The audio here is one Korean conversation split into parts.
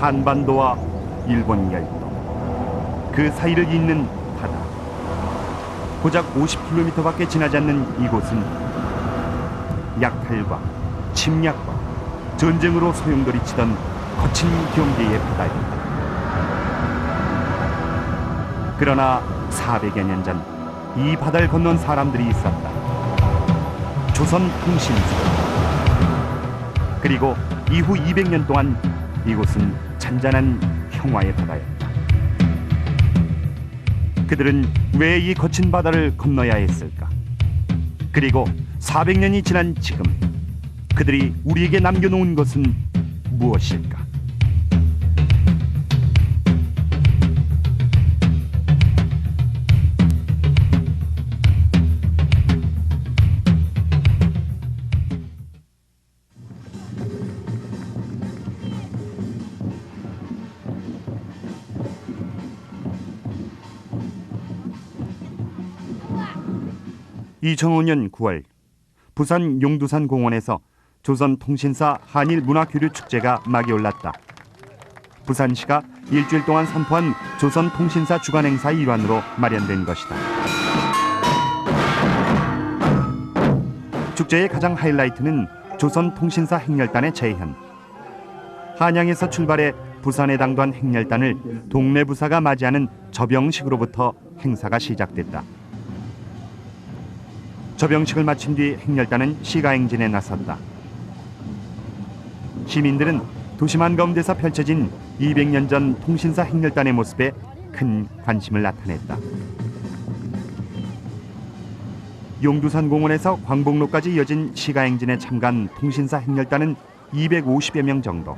한반도와 일본 열도 그 사이를 잇는 바다 고작 50km밖에 지나지 않는 이곳은 약탈과 침략과 전쟁으로 소용돌이치던 거친 경계의 바다입니다. 그러나 400여 년 전 이 바다를 건넌 사람들이 있었다. 조선 통신사. 그리고 이후 200년 동안 이곳은 잔잔한 평화의 바다였다. 그들은 왜 이 거친 바다를 건너야 했을까? 그리고 400년이 지난 지금 그들이 우리에게 남겨놓은 것은 무엇일까? (2005년 9월) 부산 용두산 공원에서 조선통신사 한일 문화교류 축제가 막이 올랐다. 부산시가 일주일 동안 선포한 조선통신사 주간 행사의 일환으로 마련된 것이다. 축제의 가장 하이라이트는 조선통신사 행렬단의 재현. 한양에서 출발해 부산에 당도한 행렬단을 동네 부사가 맞이하는 접영식으로부터 행사가 시작됐다. 접영식을 마친 뒤 행렬단은 시가행진에 나섰다. 시민들은 도심 한가운데서 펼쳐진 200년 전 통신사 행렬단의 모습에 큰 관심을 나타냈다. 용두산 공원에서 광복로까지 이어진 시가행진에 참가한 통신사 행렬단은 250여 명 정도.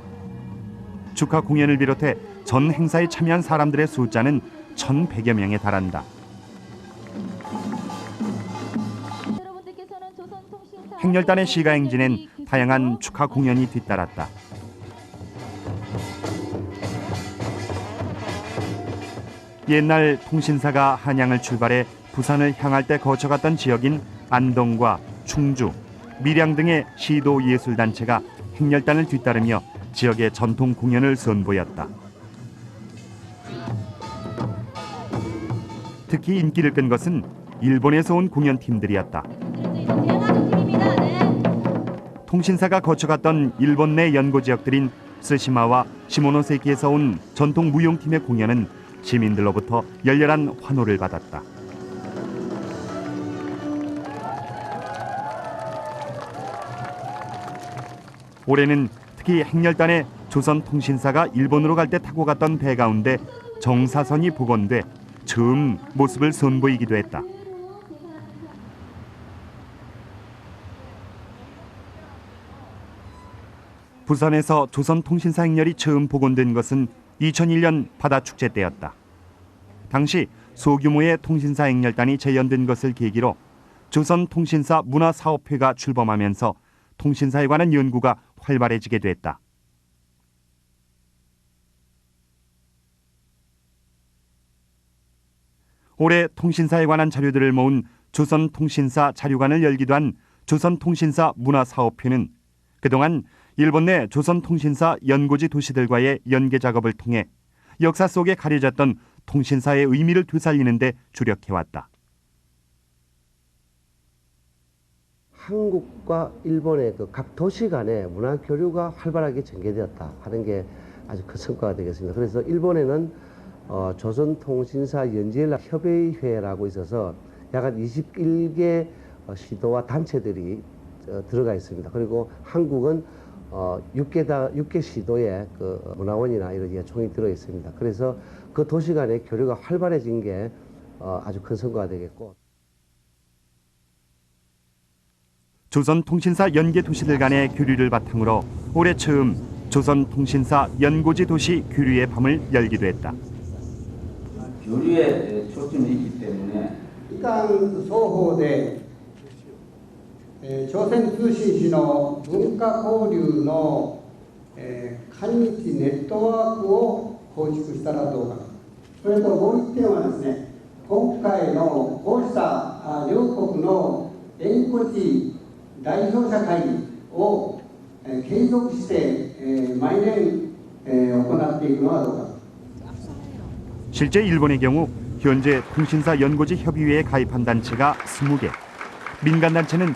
축하 공연을 비롯해 전 행사에 참여한 사람들의 숫자는 1,100여 명에 달한다. 행렬단의 시가 행진엔 다양한 축하 공연이 뒤따랐다. 옛날 통신사가 한양을 출발해 부산을 향할 때 거쳐갔던 지역인 안동과 충주, 밀양 등의 시도 예술 단체가 행렬단을 뒤따르며 지역의 전통 공연을 선보였다. 특히 인기를 끈 것은 일본에서 온 공연팀들이었다. 통신사가 거쳐갔던 일본 내 연고 지역들인 스시마와 시모노세키에서 온 전통 무용팀의 공연은 시민들로부터 열렬한 환호를 받았다. 올해는 특히 행렬단의 조선통신사가 일본으로 갈 때 타고 갔던 배 가운데 정사선이 복원돼 처음 모습을 선보이기도 했다. 부산에서 조선통신사 행렬이 처음 복원된 것은 2001년 바다축제 때였다. 당시 소규모의 통신사 행렬단이 재연된 것을 계기로 조선통신사 문화사업회가 출범하면서 통신사에 관한 연구가 활발해지게 됐다. 올해 통신사에 관한 자료들을 모은 조선통신사 자료관을 열기도 한 조선통신사 문화사업회는 그동안 일본 내 조선통신사 연고지 도시들과의 연계 작업을 통해 역사 속에 가려졌던 통신사의 의미를 되살리는 데 주력해왔다. 한국과 일본의 그 각 도시 간의 문화 교류가 활발하게 전개되었다 하는 게 아주 큰 성과가 되겠습니다. 그래서 일본에는 어, 조선통신사 연지연락 협의회라고 있어서 약한 21개 어, 시도와 단체들이 어, 들어가 있습니다. 그리고 한국은 어, 6개다, 6개 시도의 그 문화원이나 이런 예총이 들어있습니다. 그래서 그 도시 간의 교류가 활발해진 게 어, 아주 큰 성과가 되겠고. 조선통신사 연계 도시들 간의 교류를 바탕으로 올해 처음 조선통신사 연고지 도시 교류의 밤을 열기도 했다. 교류에 초점이 있기 때문에 일단 그 소호대 えー朝鮮通信使の文化交流の、えー、韓日ネットワークを構築したらどうかそれともう一点はですね今回のこうしたあ両国の縁故地代表者会議を、えー継続して、えー毎年 えー行っていくのはどうか。 실제 일본의 경우 현재 통신사 연고지 협의회에 가입한 단체가 20개, 민간 단체는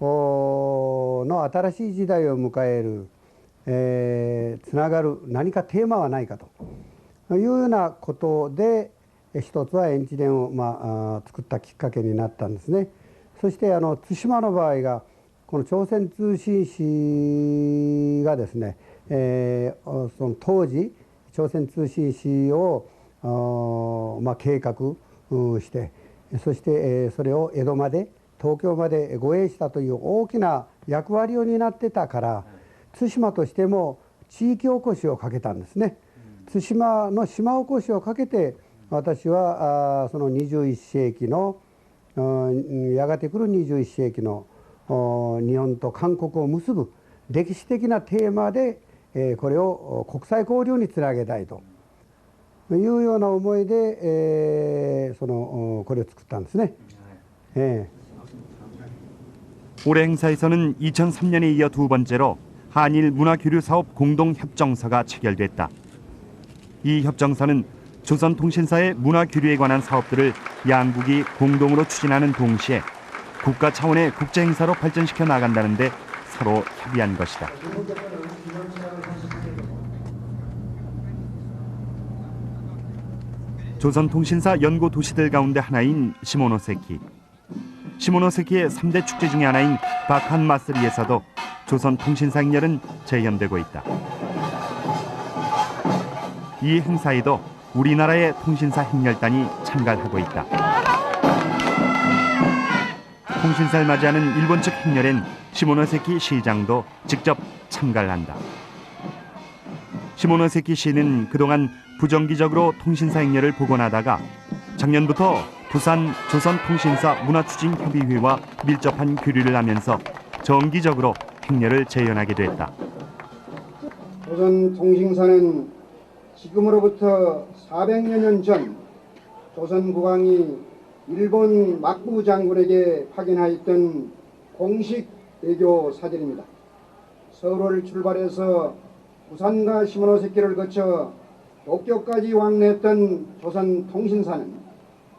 の新しい時代を迎える、えーつながる何かテーマはないかというようなことで一つはエンジンを、まあ、作ったきっかけになったんですね。そしてあの対馬の場合がこの朝鮮通信使がですね、えその当時朝鮮通信使をまあ、計画してそして、えそれを江戸まで東京まで護衛したという大きな役割を担ってたから対馬としても地域おこしをかけたんですね。対馬の島おこしをかけて私はその21世紀のうんやがて来る21世紀のお日本と韓国を結ぶ歴史的なテーマで、えーこれをお国際交流につなげたいというような思いで、えーそのおこれを作ったんですね。ええ 올해 행사에서는 2003년에 이어 두 번째로 한일 문화교류 사업 공동 협정서가 체결됐다. 이 협정서는 조선통신사의 문화교류에 관한 사업들을 양국이 공동으로 추진하는 동시에 국가 차원의 국제 행사로 발전시켜 나간다는 데 서로 협의한 것이다. 조선통신사 연고 도시들 가운데 하나인 시모노세키. 시모노세키의 3대 축제 중의 하나인 바칸 마쓰리에서도 조선 통신사 행렬은 재현되고 있다. 이 행사에도 우리나라의 통신사 행렬단이 참가를 하고 있다. 통신사를 맞이하는 일본 측 행렬엔 시모노세키 시장도 직접 참가를 한다. 시모노세키 씨는 그동안 부정기적으로 통신사 행렬을 복원하다가 작년부터 부산 조선통신사 문화추진협의회와 밀접한 교류를 하면서 정기적으로 행렬을 재현하게 됐다. 조선통신사는 지금으로부터 400여 년 전 조선국왕이 일본 막부 장군에게 파견하였던 공식 외교 사절입니다. 서울을 출발해서 부산과 시모노세키를 거쳐 도쿄까지 왕래했던 조선통신사는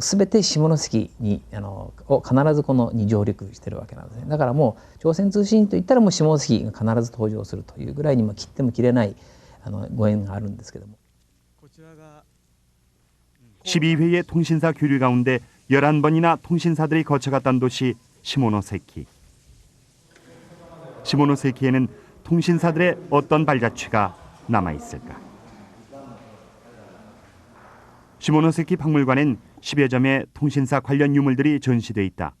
全て下関にあのを必ずこのに上陸してるわけなんですねだからもう朝鮮通信といったらもう下関が必ず登場するというぐらいにまあ切っても切れないあのご縁があるんですけども。 12회의 통신사 교류 가운데 11번이나 통신사들이 거쳐갔던 도시 시모노세키. 시모노세키에는 통신사들의 어떤 발자취가 남아 있을까? 시모노세키 박물관엔 10여 점의 통신사 관련 유물들이 전시돼 있다.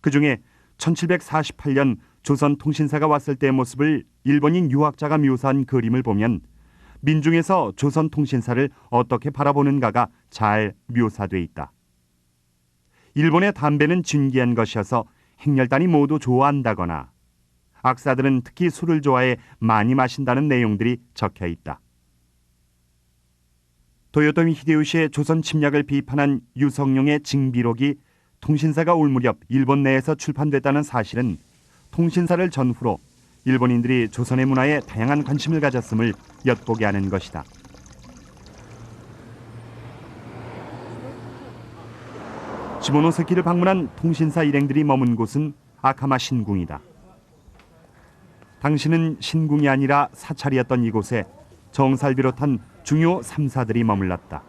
그중에 1748년 조선 통신사가 왔을 때의 모습을 일본인 유학자가 묘사한 그림을 보면 민중에서 조선 통신사를 어떻게 바라보는가가 잘 묘사돼 있다. 일본의 담배는 진귀한 것이어서 행렬단이 모두 좋아한다거나 악사들은 특히 술을 좋아해 많이 마신다는 내용들이 적혀 있다. 도요토미 히데요시의 조선 침략을 비판한 유성룡의 징비록이 통신사가 올 무렵 일본 내에서 출판됐다는 사실은 통신사를 전후로 일본인들이 조선의 문화에 다양한 관심을 가졌음을 엿보게 하는 것이다. 시모노세키를 방문한 통신사 일행들이 머문 곳은 아카마 신궁이다. 당시는 신궁이 아니라 사찰이었던 이곳에 정사를 비롯한 중요 삼사들이 머물렀다.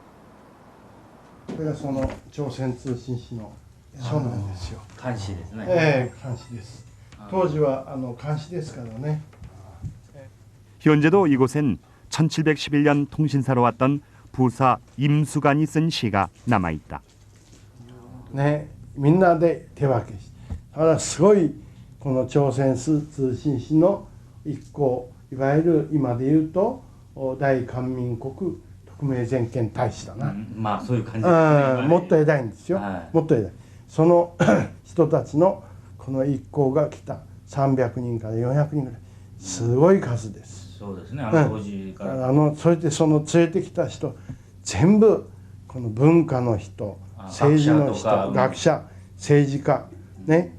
これがその朝鮮通信使の書なんですよ。監視ですね。ええ監視です。当時はあの監視ですからね。 현재도 이곳엔 1711년 통신사로 왔던 부사 임수관이 쓴 시가 남아 있다. ねみんなで手分けしてだからすごい この朝鮮通信使の一行いわゆる今で言うとお大韓民国特命全権大使だな、まあそういう感じですね。うんもっと偉いんですよ、はい。もっと偉いその 人たちのこの一行が来た。300人から400人ぐらい。すごい数です。そうですね。あの当時から。あのそれでその連れてきた人全部この文化の人あ政治の人学者政治家ね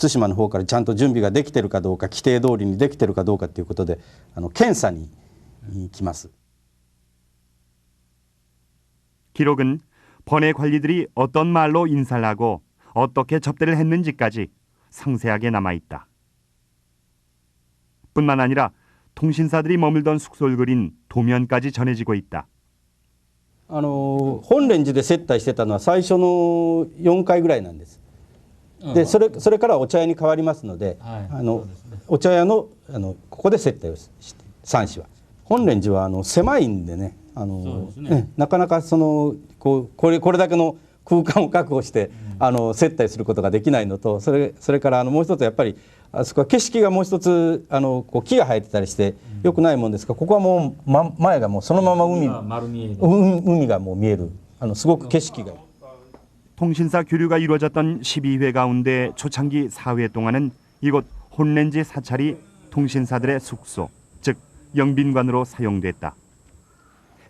対馬の方からちゃんと準備ができてるかどうか規定通りにできてるかどうかということであの検査に来ます。 기록은 번외 관리들이 어떤 말로 인사를 하고 어떻게 접대를 했는지까지 상세하게 남아 있다. 뿐만 아니라 통신사들이 머물던 숙소를 그린 도면까지 전해지고 있다. あの本蓮寺で接待してたのは最初の4回ぐらいなんです。 でそれそれからお茶屋に変わりますので、あのお茶屋のあのここで接待をして三子は本蓮寺はあの狭いんでねあのね。なかなかそのこうこれこれだけの空間を確保して、あの接待することができないのとそれそれからあのもう一つやっぱりあそこは景色がもう一つあのこう木が生えてたりしてよくないもんですからここはもう、ま、前がもうそのまま海。海海がもう見えるあのすごく景色が 통신사 교류가 이루어졌던 12회 가운데 초창기 4회 동안은 이곳 혼렌지 사찰이 통신사들의 숙소, 즉 영빈관으로 사용됐다.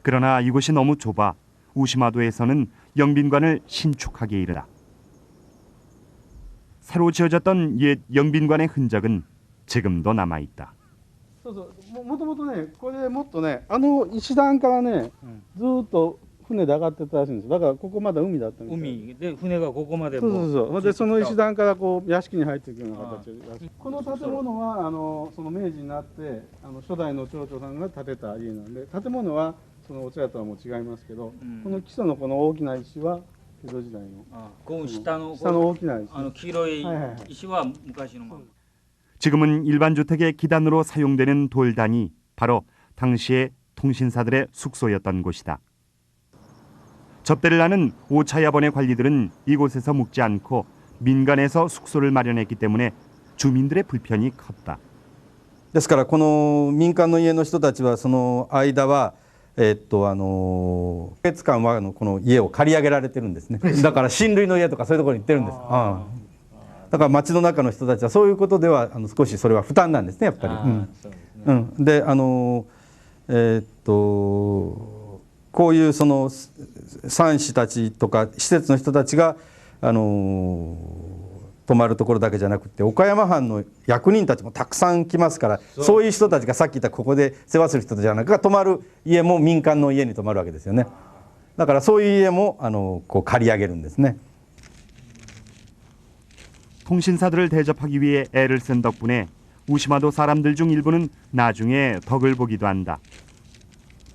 그러나 이곳이 너무 좁아 우시마도에서는 영빈관을 신축하기 이르다. 새로 지어졌던 옛 영빈관의 흔적은 지금도 남아 있다. そうそうももともとねこれもっとねあの石段からね、ずーっと 船で上がってたらしいんですだからここまだ海だったみたい海で船がここまでそうもそうそうほんでその石段からこう屋敷に入っていくような形でこの建物はあのその明治になってあの初代の町長さんが建てた家なんで建物はそのお茶屋とはもう違いますけど、うんこの基礎のこの大きな石は江戸時代のあこの下の下の大きな石あの黄色いはいはいはい石は昔のまま。 지금은 일반 주택의 기단으로 사용되는 돌단이 바로 당시의 통신사들의 숙소였던 곳이다. 접대를 하는 오차야번의 관리들은 이곳에서 묵지 않고 민간에서 숙소를 마련했기 때문에 주민들의 불편이 컸다. ですからこの民間の家の人たちはその間はえっとあの月間はあのこの家を借り上げられてるんですねだから親類の家とかそういうところに行ってるんですああだから町の中の人たちはそういうことではあの少しそれは負担なんですねやっぱり。うんそうですねうん、であのえーっと こういうその産子たちとか施設の人たちがあの泊まるところだけじゃなくて岡山藩の役人たちもたくさん来ますからそういう人たちがさっき言ったここで世話する人じゃなくて泊まる家も民間の家に泊まるわけですよねだからそういう家もあのこう借り上げるんですね。 통신사들을 대접하기 위해 애를 쓴 덕분에 우시마도 사람들 중 일부는 나중에 덕을 보기도 한다.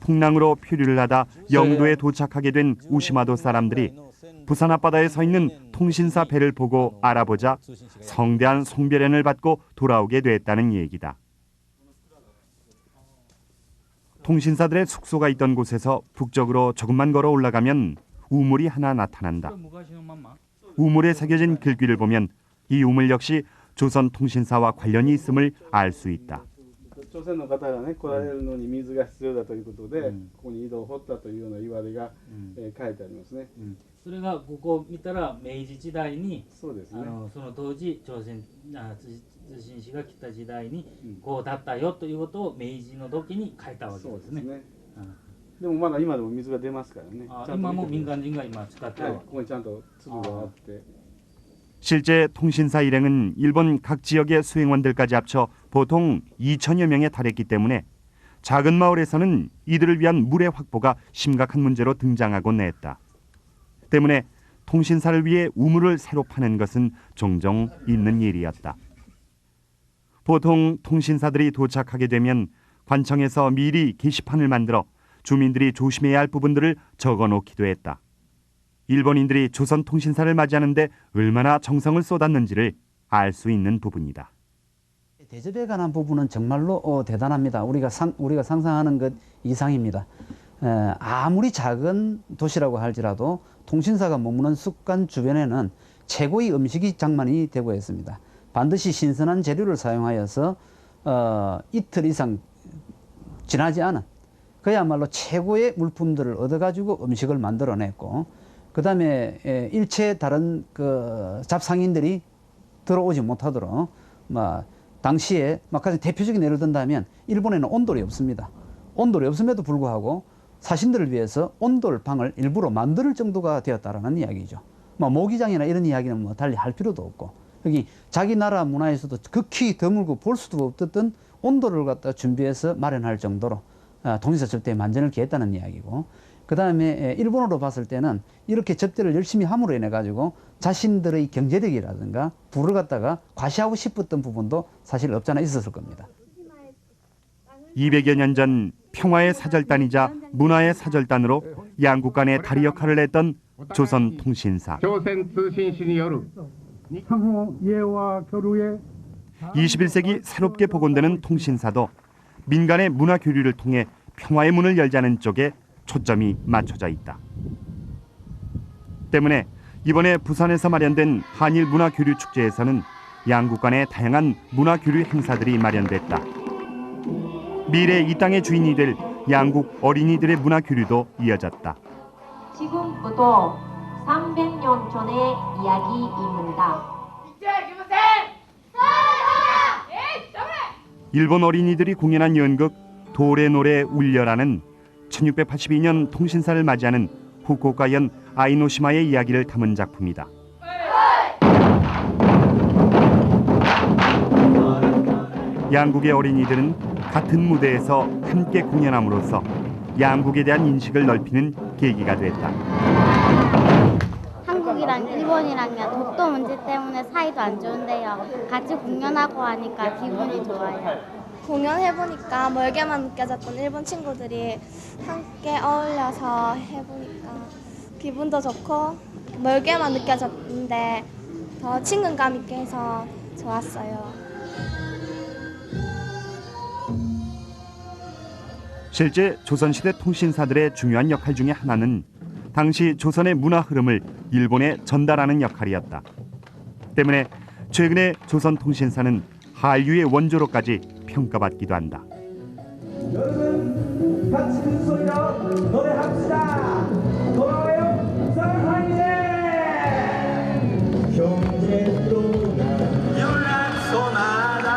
풍랑으로 표류를 하다 네. 영도에 도착하게 된 우시마도 사람들이 부산 앞바다에 서 있는 통신사 배를 보고 알아보자 성대한 송별연을 받고 돌아오게 됐다는 얘기다. 통신사들의 숙소가 있던 곳에서 북쪽으로 조금만 걸어 올라가면 우물이 하나 나타난다. 우물에 새겨진 글귀를 보면 이 우물 역시 조선 통신사와 관련이 있음을 알 수 있다. 朝鮮の方がね来られるのに水が必要だということで、ここに井戸を掘ったというような言われが、えー書いてありますね。それがここを見たら明治時代にあそうですね。のその当時朝鮮あ通通信使が来た時代にこうだったよということを明治の時に書いたわけそうでね。ですすね。うんでもまだ今でも水が出ますからね。今も民間人が今使ってはい、ここにちゃんと粒があって。 실제 통신사 일행은 일본 각 지역의 수행원들까지 합쳐 보통 2천여 명에 달했기 때문에 작은 마을에서는 이들을 위한 물의 확보가 심각한 문제로 등장하곤 했다. 때문에 통신사를 위해 우물을 새로 파는 것은 종종 있는 일이었다. 보통 통신사들이 도착하게 되면 관청에서 미리 게시판을 만들어 주민들이 조심해야 할 부분들을 적어 놓기도 했다. 일본인들이 조선 통신사를 맞이하는데 얼마나 정성을 쏟았는지를 알 수 있는 부분이다. 대접에 관한 부분은 정말로 어, 대단합니다. 우리가 상, 우리가 상상하는 것 이상입니다. 에, 아무리 작은 도시라고 할지라도 통신사가 머무는 습관 주변에는 최고의 음식이 장만이 되고 있습니다. 반드시 신선한 재료를 사용하여서 어, 이틀 이상 지나지 않은 그야말로 최고의 물품들을 얻어가지고 음식을 만들어냈고 그 다음에 일체 다른 그 잡상인들이 들어오지 못하도록 뭐 당시에 막 가장 대표적인 예를 든다면 일본에는 온돌이 없습니다. 온돌이 없음에도 불구하고 사신들을 위해서 온돌 방을 일부러 만들 정도가 되었다라는 이야기죠. 뭐 모기장이나 이런 이야기는 뭐 달리 할 필요도 없고 여기 자기 나라 문화에서도 극히 드물고 볼 수도 없었던 온돌을 갖다 준비해서 마련할 정도로 아, 통일사 접대에 만전을 기했다는 이야기고 그 다음에 예, 일본으로 봤을 때는 이렇게 접대를 열심히 함으로 인해 가지고 자신들의 경제력이라든가 부를 갖다가 과시하고 싶었던 부분도 사실 없잖아 있었을 겁니다. 200여 년 전 평화의 사절단이자 문화의 사절단으로 양국 간의 다리 역할을 했던 조선통신사. 21세기 새롭게 복원되는 통신사도 민간의 문화 교류를 통해 평화의 문을 열자는 쪽에 초점이 맞춰져 있다. 때문에 이번에 부산에서 마련된 한일 문화 교류 축제에서는 양국 간의 다양한 문화 교류 행사들이 마련됐다. 미래 이 땅의 주인이 될 양국 어린이들의 문화 교류도 이어졌다. 지금부터 300년 전의 이야기입니다. 일본 어린이들이 공연한 연극 돌의 노래 울려라는 1682년 통신사를 맞이하는 후쿠오카현 아이노시마의 이야기를 담은 작품이다. 양국의 어린이들은 같은 무대에서 함께 공연함으로써 양국에 대한 인식을 넓히는 계기가 됐다. 한국이랑 일본이랑요 독도 문제 때문에 사이도 안 좋은데요. 같이 공연하고 하니까 기분이 좋아요. 공연해보니까 멀게만 느껴졌던 일본 친구들이 함께 어울려서 해보니까 기분도 좋고 멀게만 느껴졌는데 더 친근감 있게 해서 좋았어요. 실제 조선시대 통신사들의 중요한 역할 중에 하나는 당시 조선의 문화 흐름을 일본에 전달하는 역할이었다. 때문에 최근에 조선 통신사는 한류의 원조로까지 평가받기도 한다. 여러분 같이 큰 소리로 노래합시다 돌아와요 사랑하네 경제도 연락소나라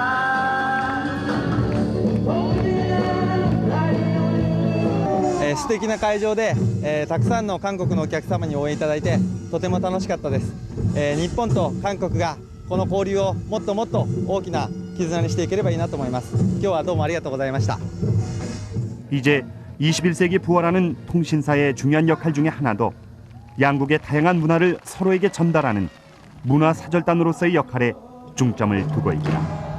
えー素敵な会場で、えーたくさんの韓国のお客様に応援いただいてとても楽しかったです、えー日本と韓国がこの交流をもっともっと大きな 絆にしていければいいなと思います今日はどうもありがとうございました 이제 21세기 부활하는 통신사의 중요한 역할 중에 하나도 양국의 다양한 문화를 서로에게 전달하는 문화 사절단으로서의 역할에 중점을 두고 있다.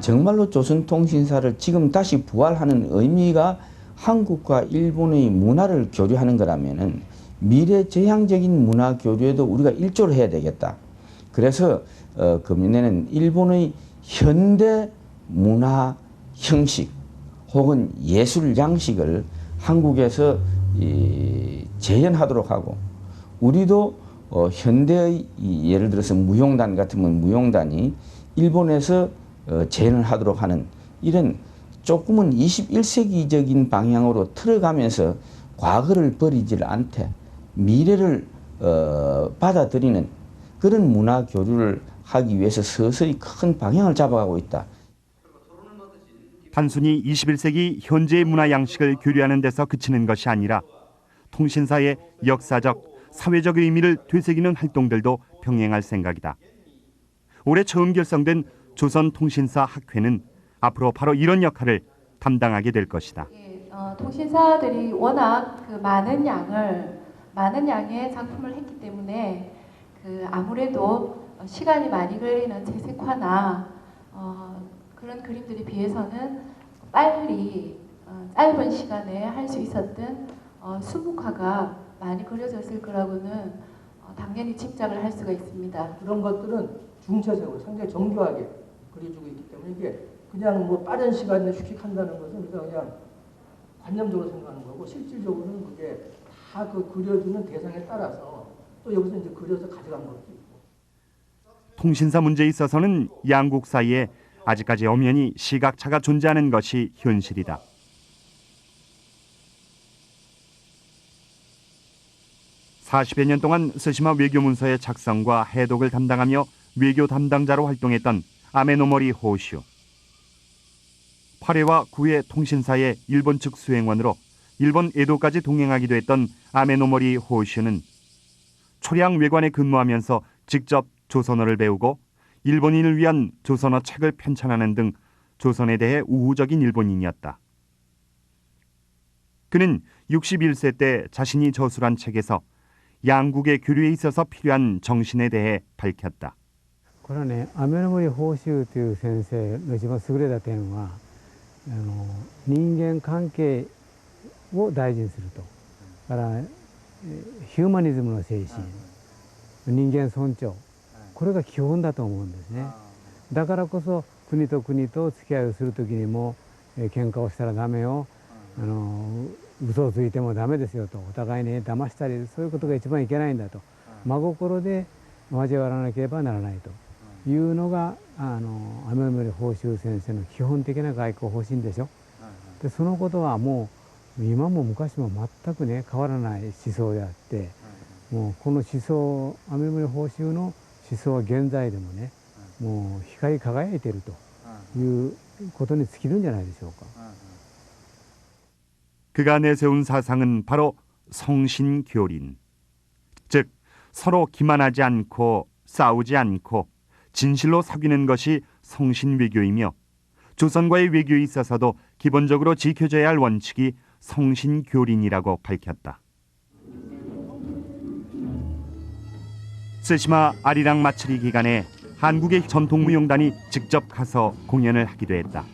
정말로 조선통신사를 지금 다시 부활하는 의미가 한국과 일본의 문화를 교류하는 거라면은 미래 지향적인 문화 교류에도 우리가 일조를 해야 되겠다. 그래서 어, 금년에는 일본의 현대 문화 형식 혹은 예술 양식을 한국에서 이, 재현하도록 하고 우리도 어, 현대의 이, 예를 들어서 무용단 같으면 무용단이 일본에서 어, 재현을 하도록 하는 이런 조금은 21세기적인 방향으로 틀어가면서 과거를 버리질 않되 미래를 어, 받아들이는 그런 문화 교류를 하기 위해서 서서히 큰 방향을 잡아가고 있다. 단순히 21세기 현재의 문화 양식을 교류하는 데서 그치는 것이 아니라 통신사의 역사적, 사회적 의미를 되새기는 활동들도 병행할 생각이다. 올해 처음 결성된 조선통신사 학회는 앞으로 바로 이런 역할을 담당하게 될 것이다. 어, 통신사들이 워낙 그 많은 양을 많은 양의 작품을 했기 때문에 그 아무래도 시간이 많이 걸리는 재색화나 어, 그런 그림들에 비해서는 빨리 어, 짧은 시간에 할 수 있었던 어, 수묵화가 많이 그려졌을 거라고는 어, 당연히 짐작을 할 수가 있습니다. 그런 것들은 중차적으로 상당히 정교하게 그려주고 있기 때문에 이게 그냥 뭐 빠른 시간에 휙휙한다는 것은 우리가 그냥 관념적으로 생각하는 거고 실질적으로는 그게 다 그 그려주는 대상에 따라서 또 여기서 이제 그려서 가져간 것도 있고 통신사 문제에 있어서는 양국 사이에 아직까지 엄연히 시각차가 존재하는 것이 현실이다. (40여 년) 동안 스시마 외교문서의 작성과 해독을 담당하며 외교 담당자로 활동했던 아메노모리 호슈 8회와 9회 통신사의 일본 측 수행원으로 일본 에도까지 동행하기도 했던 아메노모리 호슈는 초량 외관에 근무하면서 직접 조선어를 배우고 일본인을 위한 조선어 책을 편찬하는 등 조선에 대해 우호적인 일본인이었다. 그는 61세 때 자신이 저술한 책에서 양국의 교류에 있어서 필요한 정신에 대해 밝혔다. これはね雨の森報酬という先生の一番優れた点は あの人間関係を大事にすると。だからえヒューマニズムの精神人間尊重。これが基本だと思うんですね。だからこそ国と国と付き合いをする時にもえ喧嘩をしたらダメよ。あの嘘をついてもダメですよと。お互いに騙したりそういうことが一番いけないんだと。真心で交わらなければならないというのがあの雨の森報酬先生の基本的な外交方針でしょでそのことはもう今も昔も全くね変わらない思想であってもうこの思想雨の森報酬の思想は現在でもねもう光り輝いているということに尽きるんじゃないでしょうか。 그가 내세운 사상은 바로 성신교린. 즉 서로 기만하지 않고 싸우지 않고 진실로 사귀는 것이 성신 외교이며 조선과의 외교에 있어서도 기본적으로 지켜져야 할 원칙이 성신 교린이라고 밝혔다. 스시마 아리랑 마츠리 기간에 한국의 전통무용단이 직접 가서 공연을 하기도 했다.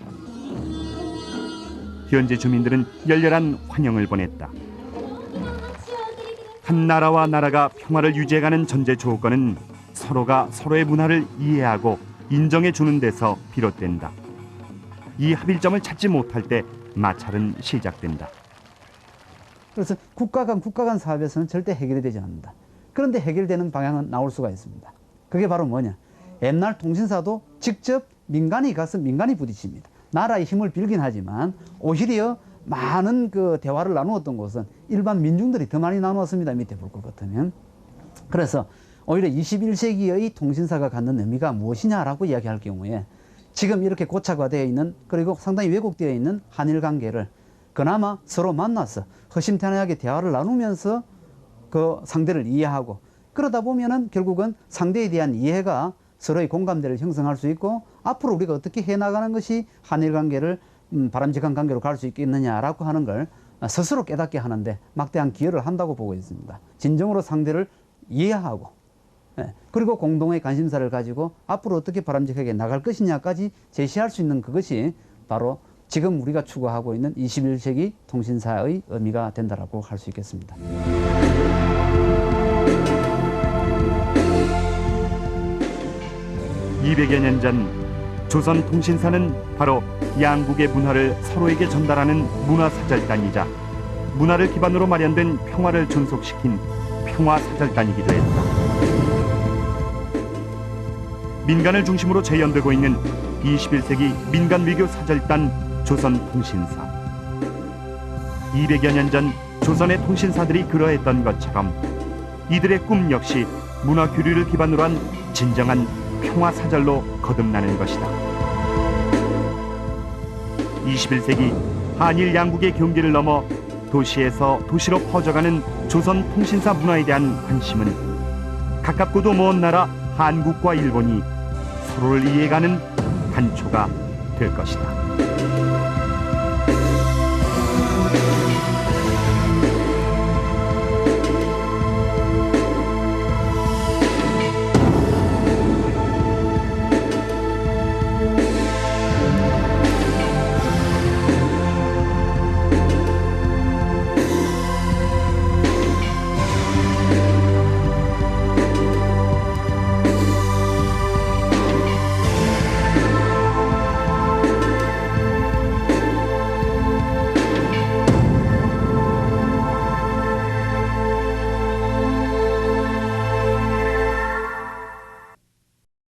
현지 주민들은 열렬한 환영을 보냈다. 한 나라와 나라가 평화를 유지해가는 전제 조건은 서로가 서로의 문화를 이해하고 인정해 주는 데서 비롯된다. 이 합일점을 찾지 못할 때 마찰은 시작된다. 그래서 국가 간 국가 간 사업에서는 절대 해결이 되지 않는다. 그런데 해결되는 방향은 나올 수가 있습니다. 그게 바로 뭐냐? 옛날 통신사도 직접 민간이 가서 민간이 부딪힙니다. 나라의 힘을 빌긴 하지만 오히려 많은 그 대화를 나누었던 곳은 일반 민중들이 더 많이 나누었습니다. 밑에 볼 것 같으면. 그래서 오히려 21세기의 통신사가 갖는 의미가 무엇이냐라고 이야기할 경우에 지금 이렇게 고착화되어 있는 그리고 상당히 왜곡되어 있는 한일 관계를 그나마 서로 만나서 허심탄회하게 대화를 나누면서 그 상대를 이해하고 그러다 보면은 결국은 상대에 대한 이해가 서로의 공감대를 형성할 수 있고 앞으로 우리가 어떻게 해나가는 것이 한일 관계를 음, 바람직한 관계로 갈 수 있겠느냐라고 하는 걸 스스로 깨닫게 하는데 막대한 기여를 한다고 보고 있습니다. 진정으로 상대를 이해하고 예, 그리고 공동의 관심사를 가지고 앞으로 어떻게 바람직하게 나갈 것이냐까지 제시할 수 있는 그것이 바로 지금 우리가 추구하고 있는 21세기 통신사의 의미가 된다라고 할 수 있겠습니다. 200여 년 전 조선 통신사는 바로 양국의 문화를 서로에게 전달하는 문화사절단이자 문화를 기반으로 마련된 평화를 존속시킨 평화사절단이기도 했다. 민간을 중심으로 재현되고 있는 21세기 민간 외교 사절단 조선통신사. 200여 년 전 조선의 통신사들이 그러했던 것처럼 이들의 꿈 역시 문화 교류를 기반으로 한 진정한 평화 사절로 거듭나는 것이다. 21세기 한일 양국의 경계를 넘어 도시에서 도시로 퍼져가는 조선 통신사 문화에 대한 관심은 가깝고도 먼 나라 한국과 일본이 서로를 이해가는 단초가 될 것이다.